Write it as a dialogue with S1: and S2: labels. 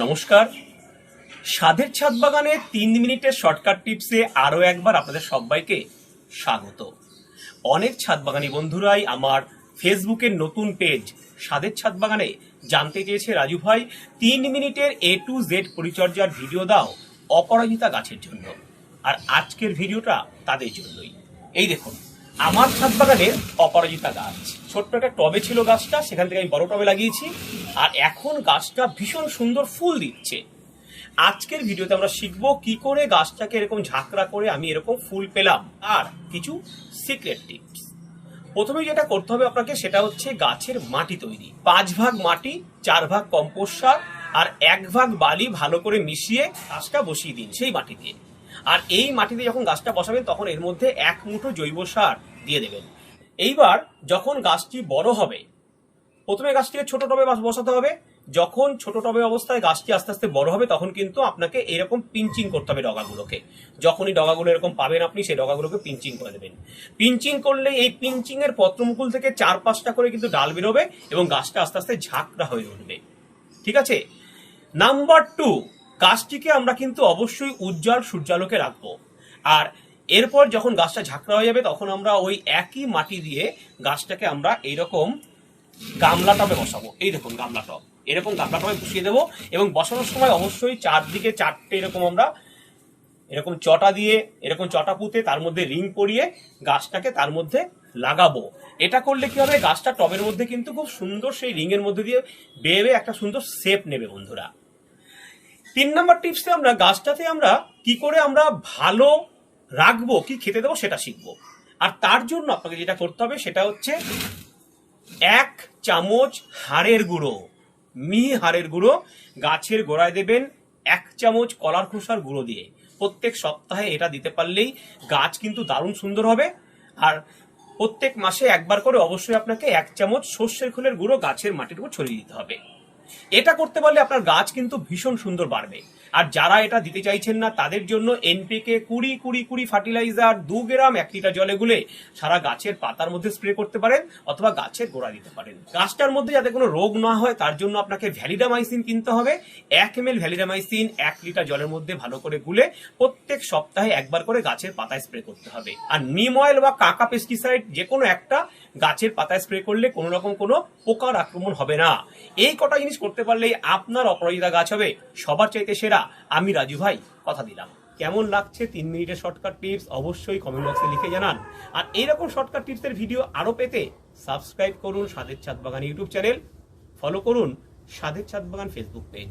S1: নমস্কার। স্বাদের ছাদ বাগানে তিন মিনিটের শর্টকাট টিপসে আরও একবার আপনাদের সবাইকে স্বাগত। অনেক ছাদ বাগানি বন্ধুরাই আমার ফেসবুকের নতুন পেজ স্বাদের ছাদ বাগানে জানতে চেয়েছে রাজু ভাই, তিন মিনিটের এ টু জেড পরিচর্যার ভিডিও দাও অপরাজিতা গাছের জন্য। আর আজকের ভিডিওটা তাদের জন্যই। এই দেখুন, আমার ছাদ বাগানের অপরাজিতা গাছ। ছোট্ট একটা টবে ছিল গাছটা, সেখান থেকে আমি বড় টবে লাগিয়েছি। আর এখন গাছটা ভীষণ সুন্দর ফুল দিচ্ছে। আজকের ভিডিওতে আমরা শিখব কি করে গাছটাকে এরকম ঝাঁকড়া করে আমি এরকম ফুল পেলাম। আর কিছু সিক্রেট টিপস প্রথমে যেটা করতে হবে আপনাকে সেটা হচ্ছে গাছের মাটি তৈরি। পাঁচ ভাগ মাটি, চার ভাগ কম্পোস্ট সার আর এক ভাগ বালি ভালো করে মিশিয়ে গাছটা বসিয়ে দিন সেই মাটি দিয়ে। আর এই মাটিতে যখন গাছটা বসাবেন তখন এর মধ্যে এক মুঠো জৈব সার দিয়ে দেবেন। এইবার যখন গাছটি বড় হবে প্রথমে গাছটিকে ছোট টবে বাস- বসাতে হবে। যখন ছোট টবে অবস্থায় গাছটি আস্তে আস্তে বড় হবে, তখন কিন্তু আপনাকে এরকম পিঞ্চিং করতে হবে ডগাগুলোকে। যখনই ডগাগুলো এরকম পাবেন আপনি, সেই ডগাগুলোকে পিঞ্চিং করে দেবেন। পিঞ্চিং করলে এই পিঞ্চিং এর পত্রমুকুল থেকে চার পাঁচটা করে কিন্তু ডাল বেরোবে এবং গাছটা আস্তে আস্তে ঝাঁকড়া হয়ে উঠবে। ঠিক আছে? নাম্বার টু, গাছটিকে আমরা কিন্তু অবশ্যই উজ্জ্বল সূর্যালোকে রাখব। আর এরপর যখন গাছটা ঝাঁকড়া হয়ে যাবে, তখন আমরা ওই একই মাটি দিয়ে গাছটাকে আমরা এইরকম গামলা টবে বসাবো। এই দেখুন গামলা টব এরকম গামলা টবে বসিয়ে দেবো এবং বসানোর সময় অবশ্যই চারদিকে চারটে এরকম আমরা এরকম চটা দিয়ে, এরকম চটা পুঁতে তার মধ্যে রিং পরিয়ে গাছটাকে তার মধ্যে লাগাবো। এটা করলে কি হবে? গাছটা টবের মধ্যে কিন্তু খুব সুন্দর সেই রিং এর মধ্যে দিয়ে বেয়ে একটা সুন্দর শেপ নেবে বন্ধুরা। তিন নম্বর টিপসে আমরা গাছটাতে আমরা কি করে আমরা ভালো রাখব, কি খেতে দেবো সেটা শিখব। আর তার জন্য আপনাকে যেটা করতে হবে সেটা হচ্ছে এক চামচ হাড়ের গুঁড়ো। মিহি হাড়ের গুঁড়ো গাছের গোড়ায় দেবেন এক চামচ কলার খোসার গুঁড়ো দিয়ে। প্রত্যেক সপ্তাহে এটা দিতে পারলেই গাছ কিন্তু দারুণ সুন্দর হবে। আর প্রত্যেক মাসে একবার করে অবশ্যই আপনাকে এক চামচ সর্ষের খোলের গুঁড়ো গাছের মাটির উপর ছড়িয়ে দিতে হবে। এটা করতে পারলে আপনার গাছ কিন্তু ভীষণ সুন্দর বাড়বে। আর যারা এটা দিতে চাইছেন না, তাদের জন্য এনপিকে কুড়ি কুড়ি কুড়ি ফার্টিলাইজার, দু গ্রাম এক লিটার জলে গুলে সারা গাছের পাতার মধ্যে স্প্রে করতে পারেন অথবা গাছের গোড়া দিতে পারেন। গাছটার মধ্যে যাতে কোনো রোগ না হয়, তার জন্য আপনাকে ভ্যালিডামাইসিন কিনতে হবে। এক এম এল ভ্যালিডামাইসিন এক লিটার জলের মধ্যে ভালো করে গুলে প্রত্যেক সপ্তাহে একবার করে গাছের পাতায় স্প্রে করতে হবে। আর নিম অয়েল বা কাকা পেস্টিসাইড যে কোনো একটা গাছের পাতায় স্প্রে করলে কোনো রকম কোনো পোকার আক্রমণ হবে না। এই কটা জিনিস করতে পারলেই আপনার অপরাজিতা গাছ হবে। সবার চাইতে সেরা। আমি রাজু ভাই, কথা দিলাম। কেমন লাগছে তিন মিনিটের শর্টকাট টিপস অবশ্যই কমেন্ট বক্সে লিখে জানান। আর এইরকম শর্টকাট টিপসের ভিডিও আরও পেতে সাবস্ক্রাইব করুন স্বাদের ছাদ বাগান ইউটিউব চ্যানেল। ফলো করুন স্বাদের ছাদ বাগান ফেসবুক পেজ